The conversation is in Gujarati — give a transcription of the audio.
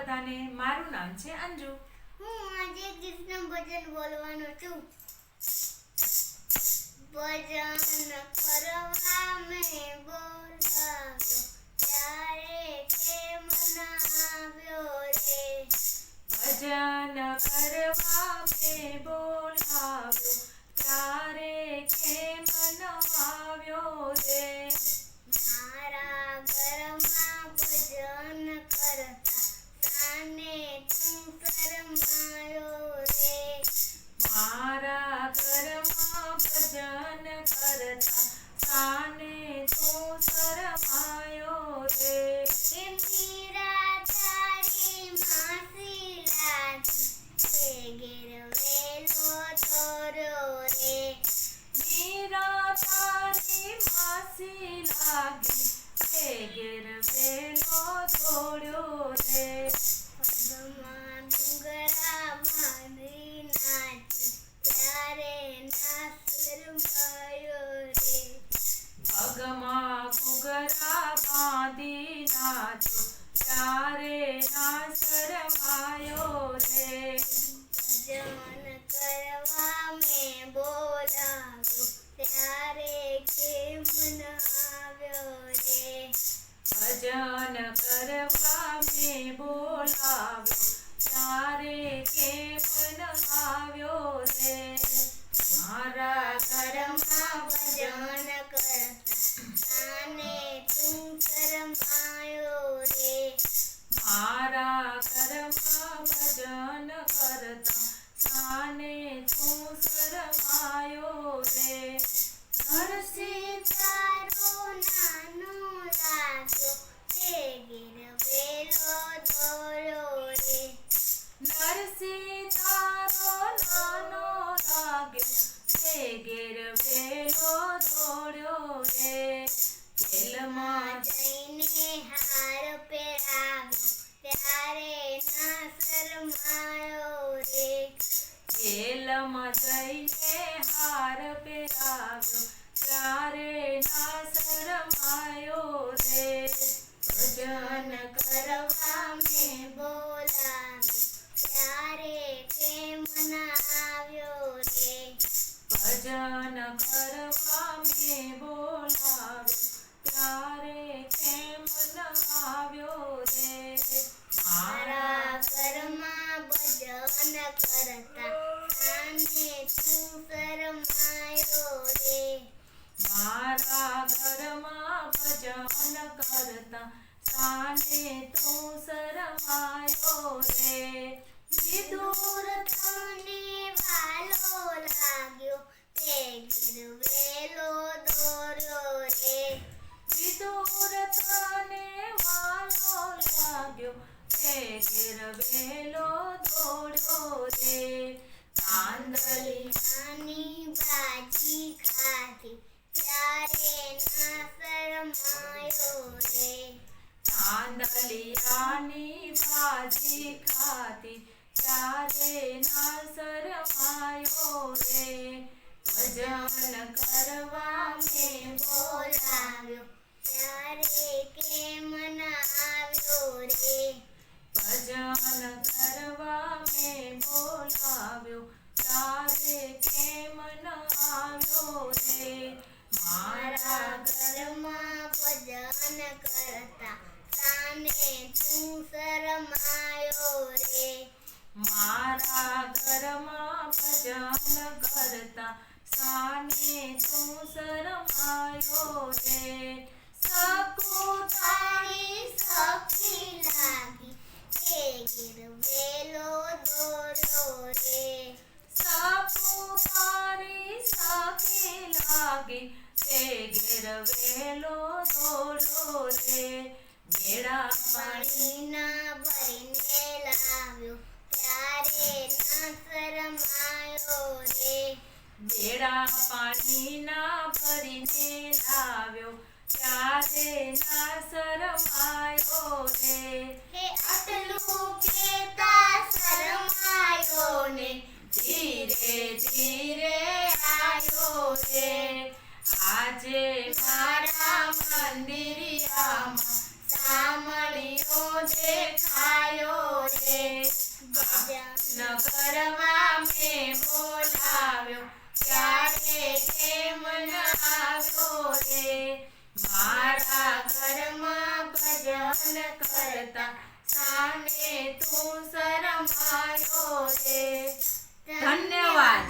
બધાને મારું નામ છે અંજુ. હું આજે કૃષ્ણ ભજન બોલવાનો છું. ભજન કરવા મેં બોલા ઘેર બાંધી નાચી ત્યારે ના શરમાયો રે પગમાં ઘૂઘરા ભજન કરવા મેં બોલાવ્યો. ત્યારે કે પણ આવ્યો રે. મારા ઘરમાં ભજન કરતા ત્યારે ના શરમાયો રે. જેલમાં જઈને હાર પહેરાવ્યો. ત્યારે ના શરમાયો રે. ભજન કરવા મેં બોલાવ્યો ત્યારે કેમ ના આવ્યો રે. ભજન કરવા મેં બોલાવ્યો ત્યારે કેમ ન આવ્યો કરતા સાને તું શરમાયો રે મારા ઘરમાં ભજન કરતા સાને તું શરમાયો રે વિદુર તને વાલો લાગ્યો તે ગીર વેલો દોર્યો રે વિદુર તને વાલો લાગ્યો તે ઘેર દોડ્યો નાની ભાજી ખાધી. ત્યારે ના શરમાયો રે. તાંદલિયાની ભાજી ખાતી ત્યારે ના શરમાયો રે. ભજન કરવા મેં બોલાવ્યો. ત્યારે કેમ ના આવ્યો રે. ભજન કરવા બોલાવ્યો ત્યારે કેમ ન આવ્યો રે મારા ઘરમાં ભજન કરતા સાને તું શરમાયો રે મારા ઘરમાં ભજન કરતા સાને તું શરમાયો રે સકુ તારી સખી લાગી એ ગીર વેલો દોર્યો લાગે તે ઘેર વેલો દોડો રે મેળા પાણી પાણીના ભરીને લાવ્યો. ત્યારે ના શરમાયો રે. બેડા પાણીના ભરીને લાવ્યો. ત્યારે ના શરમાયો રે. હે આટલું કેતા શરમાયો ને. ધીરે ધીરે રે આજે મારા મંદિરિયામાં સામળીઓ દેખાયો રે ન કરવા મેં બોલાવ્યો ત્યારે કેમ ન રે? મારા ઘરમાં ભજન કરતા સામે તું શરમાયો રે. ધન્યવાદ.